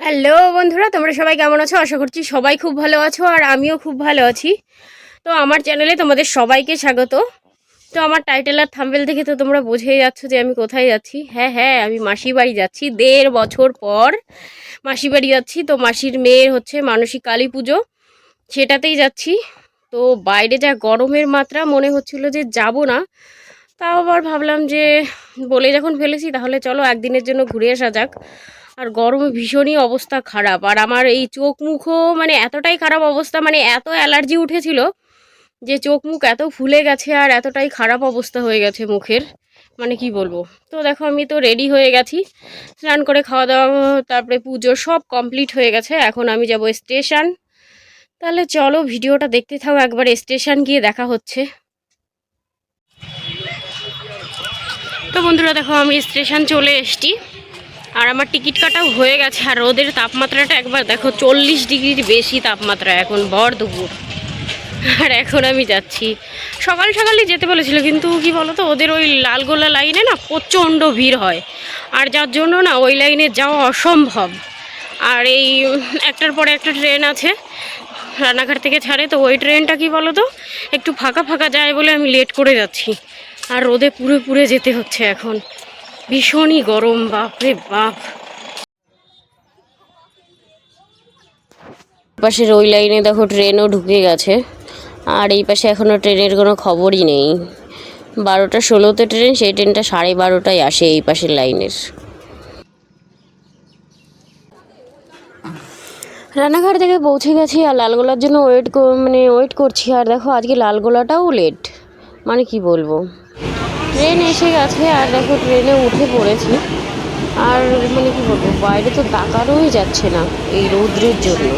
Hello বন্ধুরা, তোমরা সবাই কেমন আছো? আশা করছি সবাই খুব ভালো আছো আর আমিও খুব ভালো আছি। তো আমার চ্যানেলে তোমাদের সবাইকে স্বাগত। তো আমার টাইটেল আর থাম্বেল দেখে তো তোমরা বুঝেই যাচ্ছ যে আমি কোথায় যাচ্ছি। হ্যাঁ হ্যাঁ আমি মাসির বাড়ি যাচ্ছি দেড় বছর পর। মাসির বাড়ি যাচ্ছি, তো মাসির মেয়ের হচ্ছে মানসিক কালী পুজো। সেটাতেই যাচ্ছি। তো বাইরে যা গরমের মাত্রা, মনে হচ্ছিল যে যাব না। তাও আবার ভাবলাম যে বলে যখন ফেলেছি, তাহলে চলো একদিনের জন্য ঘুরে আসা যাক। আর গরমে ভীষণই অবস্থা খারাপ। আর আমার এই চোখ মুখও মানে এতটাই খারাপ অবস্থা মানে এত অ্যালার্জি উঠেছিল যে চোখ মুখ এত ফুলে গেছে আর এতটাই খারাপ অবস্থা হয়ে গেছে মুখের। মানে কি বলব? তো দেখো আমি তো রেডি হয়ে গেছি। স্নান করে খাওয়া দাওয়া, তারপরে পুজো সব কমপ্লিট হয়ে গেছে। এখন আমি যাব স্টেশন তাহলে চলো ভিডিওটা দেখতে থাকো, একবার স্টেশন গিয়ে দেখা হচ্ছে। তো বন্ধুরা দেখো আমি স্টেশন চলে এসেছি। আর আমার টিকিট কাটাও হয়ে গেছে, আর রোদের তাপমাত্রাটা একবার দেখো, চল্লিশ ডিগ্রির বেশি তাপমাত্রা এখন, ভর দুপুর। আর এখন আমি যাচ্ছি। সকাল সকালই যেতে বলেছিল, কিন্তু কি বলতো, ওদের ওই লালগোলা লাইনে না প্রচণ্ড ভিড় হয়। আর যার জন্য না ওই লাইনে যাওয়া অসম্ভব। আর এই একটার পরে একটা ট্রেন আছে রানাঘাট থেকে ছাড়ে, তো ওই ট্রেনটা কি বলতো, একটু ফাঁকা ফাঁকা যায় বলে আমি লেট করে যাচ্ছি। আর রোদে পুরে পুরে যেতে হচ্ছে এখন। ভীষণই গরম, বাপরে বাপ। পাশের ওই লাইনে দেখো ট্রেনও ঢুকে গেছে, আর এই পাশে এখনও ট্রেনের কোনো খবরই নেই। বারোটা ষোলোতে ট্রেন, সেই ট্রেনটা সাড়ে বারোটায় আসে এই পাশের লাইনের। রানাঘাট থেকে পৌঁছে গেছি, আর লালগোলার জন্য ওয়েট মানে ওয়েট করছি। আর দেখো আজকে লালগোলাটাও লেট মানে কি বলব? ট্রেন এসে গেছে আর দেখো ট্রেনে উঠে পড়েছি। আর মানে কি বলব, বাইরে তো তাকানোই যাচ্ছে না এই রৌদ্রের জন্য।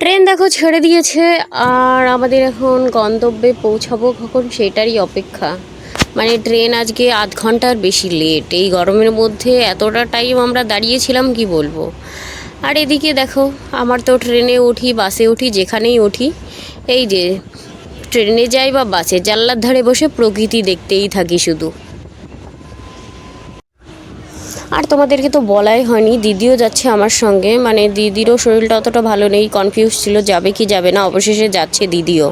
ট্রেন দেখো ছেড়ে দিয়েছে আর আমাদের এখন গন্তব্যে পৌঁছাবো কখন সেটারই অপেক্ষা। মানে ট্রেন আজকে আধ ঘণ্টার বেশি লেট এই গরমের মধ্যে এতটা টাইম আমরা দাঁড়িয়েছিলাম কি বলব? আর এদিকে দেখো, আমার তো ট্রেনে উঠি, বাসে উঠি, যেখানেই উঠি। এই যে ট্রেনে যাই বা বাসে জানলার ধারে বসে প্রকৃতি দেখতেই থাকি শুধু। আর তোমাদেরকে তো বলাই হয়নি, দিদিও যাচ্ছে আমার সঙ্গে। মানে দিদিরও শরীরটা অতটা ভালো নেই কনফিউজ ছিল, যাবে কি যাবে না, অবশেষে যাচ্ছে দিদিও।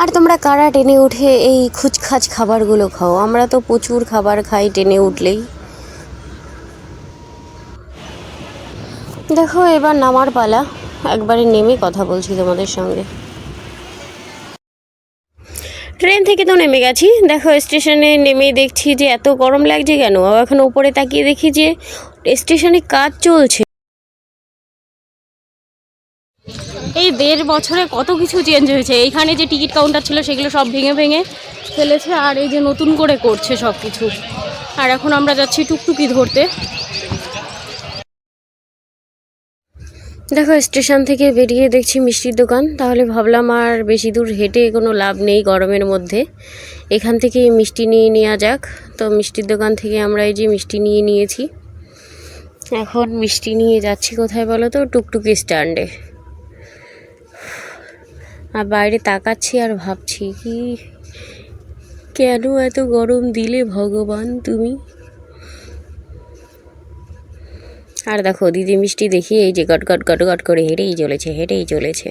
আর তোমরা কারা টেনে উঠে এই খুচখাচ খাবারগুলো খাও? আমরা তো প্রচুর খাবার খাই টেনে উঠলেই। দেখো, এবার নামার পালা। একবারে নেমে কথা বলছি তোমাদের সঙ্গে। ট্রেন থেকে তো নেমে গেছি। দেখো, স্টেশনে নেমে দেখছি যে এত গরম লাগছে কেন? এখন উপরে তাকিয়ে দেখি যে স্টেশনে কাজ চলছে। এই দেড় বছরে কত কিছু চেঞ্জ হয়েছে। এইখানে যে টিকিট কাউন্টার ছিল, সেগুলো সব ভেঙে ভেঙে ফেলেছে, আর এই যে নতুন করে করছে সব কিছু আর এখন আমরা যাচ্ছি টুকটুকি ধরতে। দেখো, স্টেশন থেকে বেরিয়ে দেখছি মিষ্টির দোকান। তাহলে ভাবলাম আর বেশি দূর হেঁটে কোনো লাভ নেই গরমের মধ্যে। এখান থেকে মিষ্টি নিয়ে নেওয়া যাক। তো মিষ্টির দোকান থেকে আমরা এই যে মিষ্টি নিয়ে নিয়েছি। এখন মিষ্টি নিয়ে যাচ্ছি কোথায় বলো তো? টুকটুকি স্ট্যান্ডে। আর বাইরে তাকাচ্ছি আর ভাবছি, কি কেন এত গরম দিলে ভগবান তুমি? আর দেখো, দিদি মিষ্টি দেখি এই যে গট গট গট গট করে হেঁটেই চলেছে হেঁটেই চলেছে।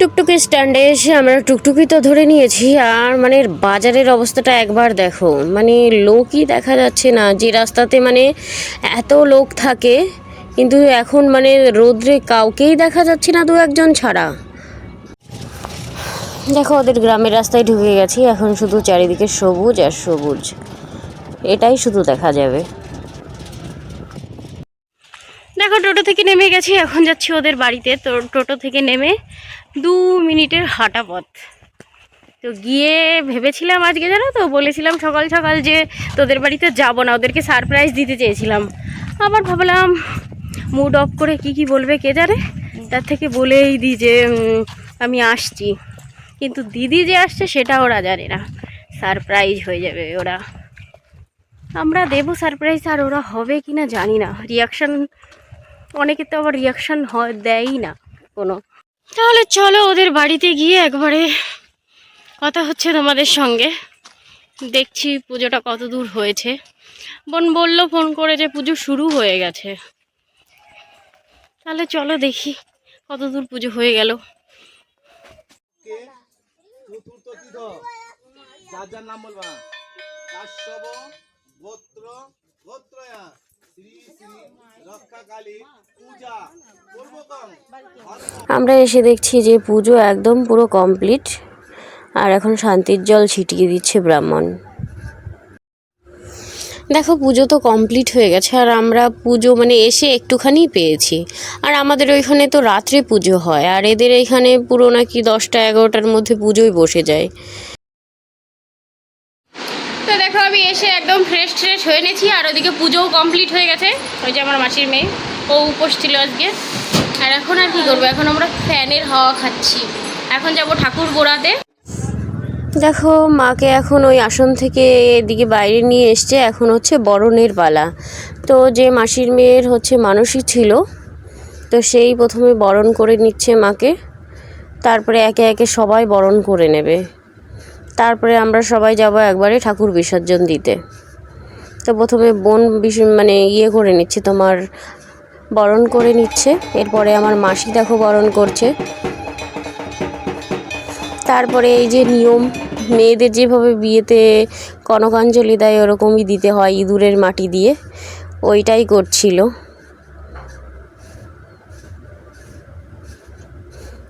টুকটুকি স্ট্যান্ডে এসে আমরা টুকটুকি তো ধরে নিয়েছি, আর মানে বাজারের অবস্থাটা একবার দেখো। মানে লোকই দেখা যাচ্ছে না, যে রাস্তাতে মানে এত লোক থাকে, কিন্তু এখন মানে রোদ্রে কাউকেই দেখা যাচ্ছে না দু একজন ছাড়া। দেখো, ওদের গ্রামের রাস্তায় ঢুকে গেছি, এখন শুধু চারিদিকে সবুজ আর সবুজ। এটাই শুধু দেখা যাবে। দেখো, টোটো থেকে নেমে গেছি, এখন যাচ্ছি ওদের বাড়িতে। তো টোটো থেকে নেমে দু মিনিটের হাঁটা পথ। তো গিয়ে ভেবেছিলাম আজকে জানো তো, বলেছিলাম সকাল সকাল যে তোদের বাড়িতে যাব না, ওদেরকে সারপ্রাইজ দিতে চেয়েছিলাম। আবার ভাবলাম মুড অফ করে কি কি বলবে কে জানে? তার থেকে বলেই দিই যে আমি আসছি। কিন্তু দিদি যে আসছে সেটা ওরা জানে না। সারপ্রাইজ হয়ে যাবে ওরা। আমরা দেবো সারপ্রাইজ আর ওরা হবে কি না জানি না। রিয়াকশান অনেকে তো আবার রিয়াকশান হয় দেয়ই না কোনো। তাহলে চলো ওদের বাড়িতে গিয়ে একবারে কথা হচ্ছে তোমাদের সঙ্গে। দেখছি পুজোটা কত দূর হয়েছে। বোন বলল ফোন করে যে পুজো শুরু হয়ে গেছে। তাহলে চলো দেখি কত দূর পুজো হয়ে গেল। যার যার নাম বলবা গোত্র গোত্রয়া আমরা এসে দেখছি যে পুজো একদম পুরো কমপ্লিট, আর এখন শান্তির জল ছিটিয়ে দিচ্ছে ব্রাহ্মণ। দেখো, পুজো তো কমপ্লিট হয়ে গেছে, আর আমরা পুজো মানে এসে একটুখানি পেয়েছি। আর আমাদের ওইখানে তো রাত্রে পুজো হয়, আর এদের এখানে পুরো নাকি দশটা এগারোটার মধ্যে পুজোই বসে যায় তো দেখো আমি এসে একদম ফ্রেশ ট্রেশ হয়ে নিয়েছি আর ওদিকে পুজোও কমপ্লিট হয়ে গেছে। ওই যে আমার মাসির মেয়ে, ও উপোস ছিল আজকে। আর এখন আর কি করব? এখন আমরা ফ্যানের হাওয়া খাচ্ছি। এখন যাব ঠাকুর গোড়াতে। দেখো, মাকে এখন ওই আসন থেকে এদিকে বাইরে নিয়ে এসছে, এখন হচ্ছে বরণের পালা। তো যে মাসির মেয়ের হচ্ছে মানসী ছিল, তো সেই প্রথমে বরণ করে নিচ্ছে মাকে। তারপরে একে একে সবাই বরণ করে নেবে। তারপরে আমরা সবাই যাব একবারে ঠাকুর বিসর্জন দিতে। তো প্রথমে বোন মানে ইয়ে করে নিচ্ছে, তোমার বরণ করে নিচ্ছে। এরপরে আমার মাসি দেখো বরণ করছে। তারপরে এই যে নিয়ম, মেয়েদের যেভাবে বিয়েতে কনকাঞ্জলি দেয়, ওরকমই দিতে হয় ইঁদুরের মাটি দিয়ে। ওইটাই করছিল।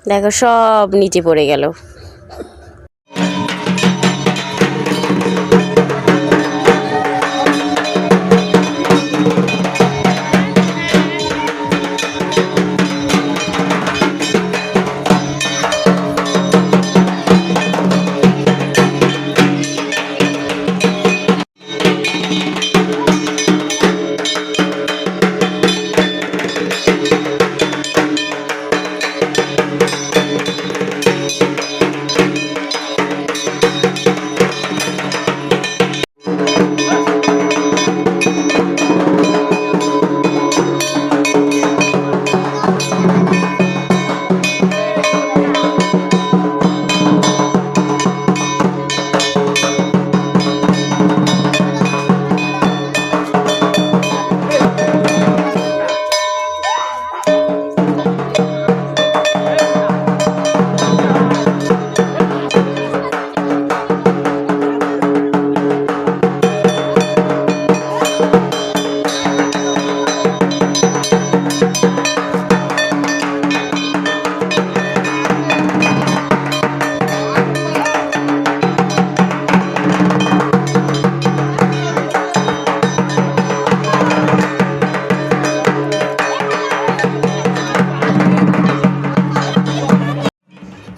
দেখো সব নিচে পড়ে গেল।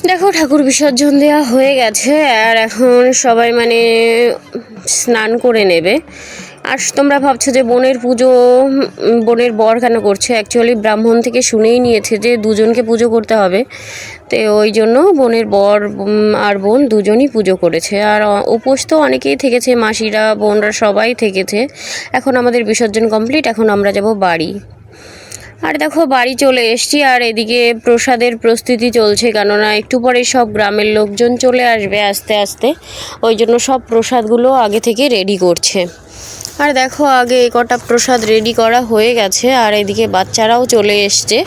দেখো, ঠাকুর বিসর্জন দেওয়া হয়ে গেছে, আর এখন সবাই মানে স্নান করে নেবে। আর তোমরা ভাবছ যে বোনের পুজো, বোনের বর কেন করছে? অ্যাকচুয়ালি ব্রাহ্মণ থেকে শুনেই নিয়েছে যে দুজনকে পুজো করতে হবে। তো ওই জন্য বোনের বর আর বোন দুজনই পুজো করেছে। আর উপোস তো অনেকেই থেকেছে, মাসিরা, বোনরা সবাই থেকেছে। এখন আমাদের বিসর্জন কমপ্লিট, এখন আমরা যাব বাড়ি। আর দেখো, বাড়ি চলে এসছি আর এদিকে প্রসাদের প্রস্তুতি চলছে, কেননা একটু পরে সব গ্রামের লোকজন চলে আসবে আস্তে আস্তে। ওই জন্য সব প্রসাদগুলো আগে থেকে রেডি করছে। আর দেখো, আগে কটা প্রসাদ রেডি করা হয়ে গেছে, আর এদিকে বাচ্চারাও চলে এসছে।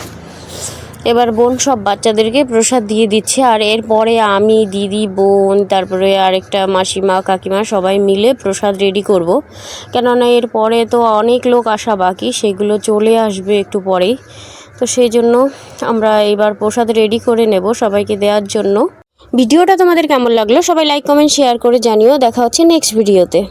এবার বোন সব বাচ্চাদেরকে প্রসাদ দিয়ে দিচ্ছে, আর এরপরে আমি, দিদি, বোন, তারপরে আরেকটা মাসিমা, কাকিমা সবাই মিলে প্রসাদ রেডি করব। কেননা এরপরে তো অনেক লোক আসা বাকি, সেগুলো চলে আসবে একটু পরেই। তো সেই জন্য আমরা এবার প্রসাদ রেডি করে নেব সবাইকে দেওয়ার জন্য। ভিডিওটা তোমাদের কেমন লাগল সবাই লাইক কমেন্ট শেয়ার করে জানিও। দেখা হচ্ছে নেক্সট ভিডিওতে